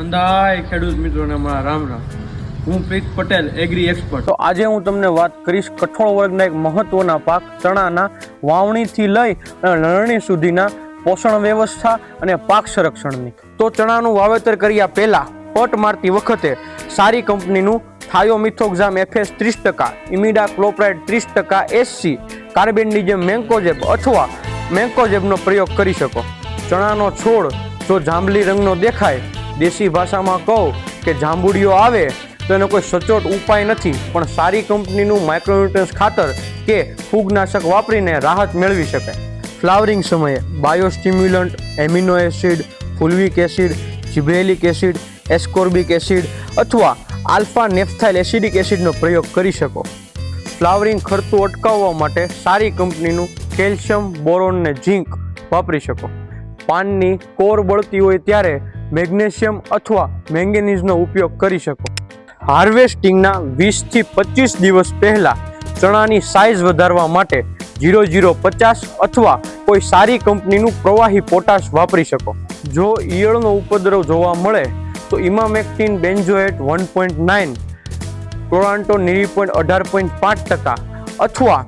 અંધાય ખેડૂત મિત્રોને મારા રામ રામ. હું પ્રીત પટેલ એગ્રી એક્સપર્ટ તો આજે હું તમને વાત કરીશ કઠોળ વર્ગના એક મહત્વના પાક, ચણાના વાવણીથી લઈ અને લણણી સુધીના પોષણ વ્યવસ્થા અને પાક સંરક્ષણની. તો ચણાનું વાવેતર કર્યા પહેલા પટ મારતી વખતે સારી કંપનીનું થાયોમિથોક્ઝામ એફએસ ત્રીસ ટકા, ઇમિડા ક્લોપ્રાઇડ ત્રીસ ટકા એસસી કાર્બેનની જેમ મેન્કોજેબ અથવા મેન્કોજેબનો પ્રયોગ કરી શકો. ચણાનો છોડ જો જાંબલી રંગનો દેખાય દેશી ભાષામાં કહું કે જાંબુડીઓ આવે, તો એનો કોઈ સચોટ ઉપાય નથી. પણ સારી કંપનીનું માઇક્રોન્યુટ્રન્સ ખાતર કે ફૂગનાશક વાપરીને રાહત મેળવી શકાય ફ્લાવરિંગ સમયે biostimulant, amino acid, fulvic acid, gibberellic acid, ascorbic acid અથવા આલ્ફા નેફથાઇલ એસિડિક એસિડનો પ્રયોગ કરી શકો. ફ્લાવરિંગ ખર્ચું અટકાવવા માટે સારી કંપનીનું કેલ્શિયમ, બોરોન ને ઝીંક વાપરી શકો. પાનની કોર બળતી હોય ત્યારે મેગ્નેશિયમ અથવા મેંગેનીઝનો ઉપયોગ કરી શકો. હાર્વેસ્ટિંગના વીસથી પચીસ દિવસ પહેલાં ચણાની સાઇઝ વધારવા માટે જીરો જીરો પચાસ અથવા કોઈ સારી કંપનીનું પ્રવાહી પોટાશ વાપરી શકો. જો ઈયળનો ઉપદ્રવ જોવા મળે, તો emamectin benzoate one point nine ક્રોરાન્ટો નીરી point અઢાર પોઈન્ટ પાંચ ટકા અથવા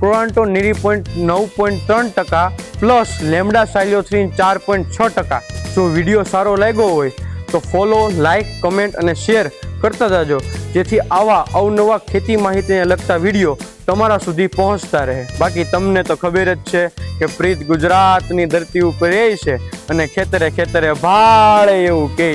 ક્રોરાન્ટો નીરી પોઈન્ટ નવ પોઈન્ટ ત્રણ ટકા પ્લસ લેમડા સાયલોથ્રીન ચાર પોઈન્ટ છ ટકા. જો વીડિયો સારો લાગ્યો હોય તો ફોલો લાઇક કમેન્ટ અને શેર કરતા જાજો. જેથી આવા અવનવા ખેતી માહિતીને લગતા વીડિયો તમારા સુધી પહોંચતા રહે. બાકી તમને તો ખબર જ છે કે પ્રીત ગુજરાતની ધરતી ઉપર એ છે અને ખેતરે ખેતરે ભાળે એવું કે